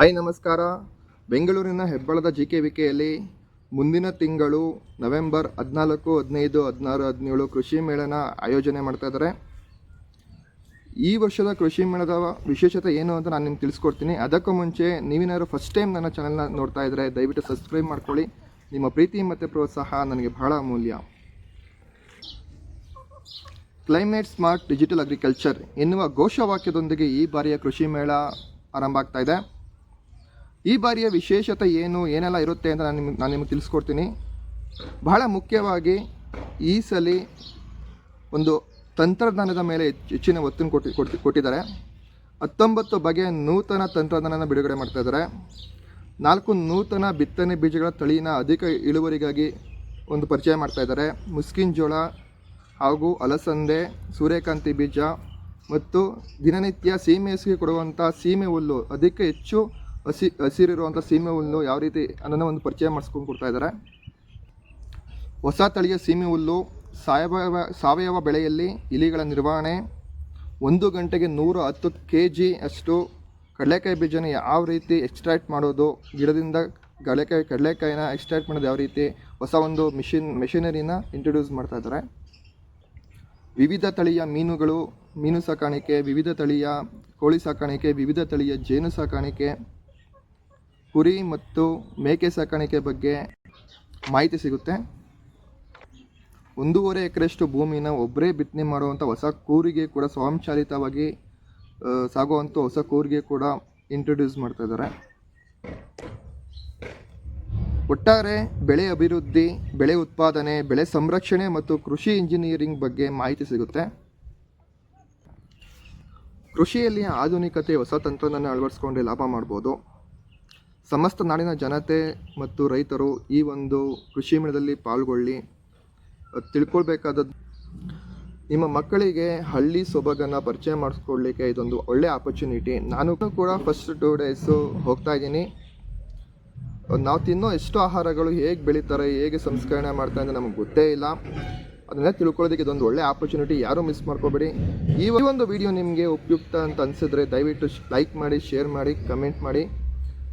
Hi ನಮಸ್ಕಾರ. ಬೆಂಗಳೂರಿನ ಹೆಬ್ಬಳದ G K ವಿಕೆಯಲ್ಲಿ ಮುಂದಿನ ತಿಂಗಳು ನವೆಂಬರ್ ಹದಿನಾಲ್ಕು, ಹದಿನೈದು, ಹದಿನಾರು, ಹದಿನೇಳು ಕೃಷಿ ಮೇಳನ ಆಯೋಜನೆ ಮಾಡ್ತಾ ಇದ್ದಾರೆ. ಈ ವರ್ಷದ ಕೃಷಿ ಮೇಳದ ವಿಶೇಷತೆ ಏನು ಅಂತ ನಾನು ನಿಮ್ಗೆ ತಿಳಿಸ್ಕೊಡ್ತೀನಿ. ಅದಕ್ಕೂ ಮುಂಚೆ ನೀವೇನಾದ್ರು ಫಸ್ಟ್ ಟೈಮ್ ನನ್ನ ಚಾನಲ್ನ ನೋಡ್ತಾ ಇದ್ದರೆ ದಯವಿಟ್ಟು ಸಬ್ಸ್ಕ್ರೈಬ್ ಮಾಡ್ಕೊಳ್ಳಿ. ನಿಮ್ಮ ಪ್ರೀತಿ ಮತ್ತು ಪ್ರೋತ್ಸಾಹ ನನಗೆ ಬಹಳ ಅಮೂಲ್ಯ. ಕ್ಲೈಮೇಟ್ ಸ್ಮಾರ್ಟ್ ಡಿಜಿಟಲ್ ಅಗ್ರಿಕಲ್ಚರ್ ಎನ್ನುವ ಘೋಷವಾಕ್ಯದೊಂದಿಗೆ ಈ ಬಾರಿಯ ಕೃಷಿ ಮೇಳ ಆರಂಭ ಆಗ್ತಾ ಇದೆ. ಈ ಬಾರಿಯ ವಿಶೇಷತೆ ಏನು, ಏನೆಲ್ಲ ಇರುತ್ತೆ ಅಂತ ನಾನು ನಿಮಗೆ ನಾನು ನಿಮಗೆ ತಿಳಿಸ್ಕೊಡ್ತೀನಿ. ಬಹಳ ಮುಖ್ಯವಾಗಿ ಈ ಸಲ ಒಂದು ತಂತ್ರಜ್ಞಾನದ ಮೇಲೆ ಹೆಚ್ಚ್- ಹೆಚ್ಚಿನ ಒತ್ತನ್ನು ಕೊಟ್ಟು ಕೊಟ್ಟು, ಕೊಟ್ಟಿದ್ದಾರೆ. ಹತ್ತೊಂಬತ್ತು ಬಗೆಯ ನೂತನ ತಂತ್ರಜ್ಞಾನನ ಬಿಡುಗಡೆ ಮಾಡ್ತಾ ಇದ್ದಾರೆ. ನಾಲ್ಕು ನೂತನ ಬಿತ್ತನೆ ಬೀಜಗಳ ತಳಿನ ಅಧಿಕ ಇಳುವರಿಗಾಗಿ ಒಂದು ಪರಿಚಯ ಮಾಡ್ತಾ ಇದ್ದಾರೆ. ಮುಸ್ಕಿನ್ ಜೋಳ ಹಾಗೂ ಅಲಸಂದೆ, ಸೂರ್ಯಕಾಂತಿ ಬೀಜ ಮತ್ತು ದಿನನಿತ್ಯ ಸೀಮೆ ಹೆಸಿಗೆ ಕೊಡುವಂಥ ಸೀಮೆ ಹುಲ್ಲು ಅದಕ್ಕೆ ಹೆಚ್ಚು ಹಸಿ ಹಸಿರಿರುವಂಥ ಸೀಮೆ ಹುಲ್ಲು ಯಾವ ರೀತಿ ಅನ್ನೋದನ್ನ ಒಂದು ಪರಿಚಯ ಮಾಡಿಸ್ಕೊಂಡು ಕೊಡ್ತಾ ಇದ್ದಾರೆ. ಹೊಸ ತಳಿಯ ಸೀಮೆ ಹುಲ್ಲು ಸಾವಯವ ಸಾವಯವ ಬೆಳೆಯಲ್ಲಿ ಇಲಿಗಳ ನಿರ್ವಹಣೆ, ಒಂದು ಗಂಟೆಗೆ ನೂರ ಹತ್ತು ಕೆ ಜಿ ಅಷ್ಟು ಕಡಲೆಕಾಯಿ ಬೀಜನ ಯಾವ ರೀತಿ ಎಕ್ಸ್ಟ್ರಾಕ್ಟ್ ಮಾಡೋದು, ಗಿಡದಿಂದ ಕಡಲೆಕಾಯಿ, ಕಡಲೆಕಾಯಿನ ಎಕ್ಸ್ಟ್ರಾಕ್ಟ್ ಮಾಡೋದು ಯಾವ ರೀತಿ ಹೊಸ ಒಂದು ಮಿಷಿನ್ ಮೆಷಿನರಿನ ಇಂಟ್ರೊಡ್ಯೂಸ್ ಮಾಡ್ತಾ ಇದ್ದಾರೆ. ವಿವಿಧ ತಳಿಯ ಮೀನುಗಳು ಮೀನು ಸಾಕಾಣಿಕೆ, ವಿವಿಧ ತಳಿಯ ಕೋಳಿ ಸಾಕಾಣಿಕೆ, ವಿವಿಧ ತಳಿಯ ಜೇನು ಸಾಕಾಣಿಕೆ ಕುರಿ ಮತ್ತು ಮೇಕೆ ಸಾಕಾಣಿಕೆ ಬಗ್ಗೆ ಮಾಹಿತಿ ಸಿಗುತ್ತೆ. ಒಂದೂವರೆ ಎಕರೆಯಷ್ಟು ಭೂಮಿನ ಒಬ್ಬರೇ ಬಿತ್ತನೆ ಮಾಡುವಂಥ ಹೊಸ ಕೂರಿಗೆ ಕೂಡ ಸ್ವಯಂಚಾಲಿತವಾಗಿ ಸಾಗುವಂಥ ಹೊಸ ಕೂರಿಗೆ ಕೂಡ ಇಂಟ್ರೊಡ್ಯೂಸ್ ಮಾಡ್ತಾ ಇದ್ದಾರೆ. ಒಟ್ಟಾರೆ ಬೆಳೆ ಅಭಿವೃದ್ಧಿ, ಬೆಳೆ ಉತ್ಪಾದನೆ, ಬೆಳೆ ಸಂರಕ್ಷಣೆ ಮತ್ತು ಕೃಷಿ ಇಂಜಿನಿಯರಿಂಗ್ ಬಗ್ಗೆ ಮಾಹಿತಿ ಸಿಗುತ್ತೆ. ಕೃಷಿಯಲ್ಲಿ ಆಧುನಿಕತೆ ಹೊಸ ತಂತ್ರಜ್ಞಾನ ಅಳವಡಿಸ್ಕೊಂಡು ಲಾಭ ಮಾಡ್ಬೋದು. ಸಮಸ್ತ ನಾಡಿನ ಜನತೆ ಮತ್ತು ರೈತರು ಈ ಒಂದು ಕೃಷಿ ಮೇಳದಲ್ಲಿ ಪಾಲ್ಗೊಳ್ಳಿ. ತಿಳ್ಕೊಳ್ಬೇಕಾದದ್ದು, ನಿಮ್ಮ ಮಕ್ಕಳಿಗೆ ಹಳ್ಳಿ ಸೊಬಗನ್ನು ಪರಿಚಯ ಮಾಡಿಸ್ಕೊಡ್ಲಿಕ್ಕೆ ಇದೊಂದು ಒಳ್ಳೆ ಆಪರ್ಚುನಿಟಿ ನಾನು ಕೂಡ ಫಸ್ಟ್ ಟೂ ಡೇಸು ಹೋಗ್ತಾ ಇದ್ದೀನಿ. ನಾವು ತಿನ್ನೋ ಎಷ್ಟು ಆಹಾರಗಳು ಹೇಗೆ ಬೆಳೀತಾರೆ, ಹೇಗೆ ಸಂಸ್ಕರಣೆ ಮಾಡ್ತಾರೆ ಅಂತ ನಮಗೆ ಗೊತ್ತೇ ಇಲ್ಲ. ಅದನ್ನೇ ತಿಳ್ಕೊಳ್ಳೋದಕ್ಕೆ ಇದೊಂದು ಒಳ್ಳೆ ಆಪರ್ಚುನಿಟಿ ಯಾರೂ ಮಿಸ್ ಮಾಡ್ಕೋಬೇಡಿ. ಈ ಒಂದು ವಿಡಿಯೋ ನಿಮಗೆ ಉಪಯುಕ್ತ ಅಂತ ಅನಿಸಿದ್ರೆ ದಯವಿಟ್ಟು ಲೈಕ್ ಮಾಡಿ ಶೇರ್ ಮಾಡಿ ಕಮೆಂಟ್ ಮಾಡಿ.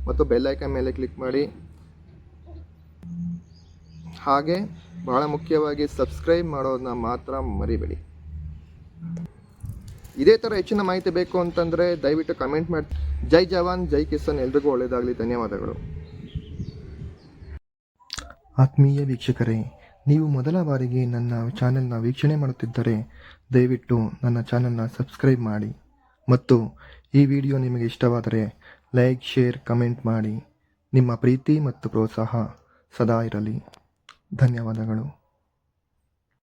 ಮತ್ತು ಬೆಲ್ಲೈಕನ್ ಮೇಲೆ ಕ್ಲಿಕ್ ಮಾಡಿ. ಹಾಗೆ ಬಹಳ ಮುಖ್ಯವಾಗಿ ಸಬ್ಸ್ಕ್ರೈಬ್ ಮಾಡೋದನ್ನ ಮಾತ್ರ ಮರಿಬೇಡಿ. ಇದೇ ಥರ ಹೆಚ್ಚಿನ ಮಾಹಿತಿ ಬೇಕು ಅಂತಂದರೆ ದಯವಿಟ್ಟು ಕಮೆಂಟ್ ಮಾಡಿ ಜೈ ಜವಾನ್, ಜೈ ಕಿಸಾನ್, ಎಲ್ರಿಗೂ ಒಳ್ಳೆಯದಾಗಲಿ ಧನ್ಯವಾದಗಳು. ಆತ್ಮೀಯ ವೀಕ್ಷಕರೇ, ನೀವು ಮೊದಲ ಬಾರಿಗೆ ನನ್ನ ಚಾನೆಲ್ನ ವೀಕ್ಷಣೆ ಮಾಡುತ್ತಿದ್ದರೆ ದಯವಿಟ್ಟು ನನ್ನ ಚಾನೆಲ್ನ ಸಬ್ಸ್ಕ್ರೈಬ್ ಮಾಡಿ. ಮತ್ತು ಈ ವಿಡಿಯೋ ನಿಮಗೆ ಇಷ್ಟವಾದರೆ ಲೈಕ್ ಶೇರ್ ಕಮೆಂಟ್ ಮಾಡಿ. ನಿಮ್ಮ ಪ್ರೀತಿ ಮತ್ತು ಪ್ರೋತ್ಸಾಹ ಸದಾ ಇರಲಿ. ಧನ್ಯವಾದಗಳು.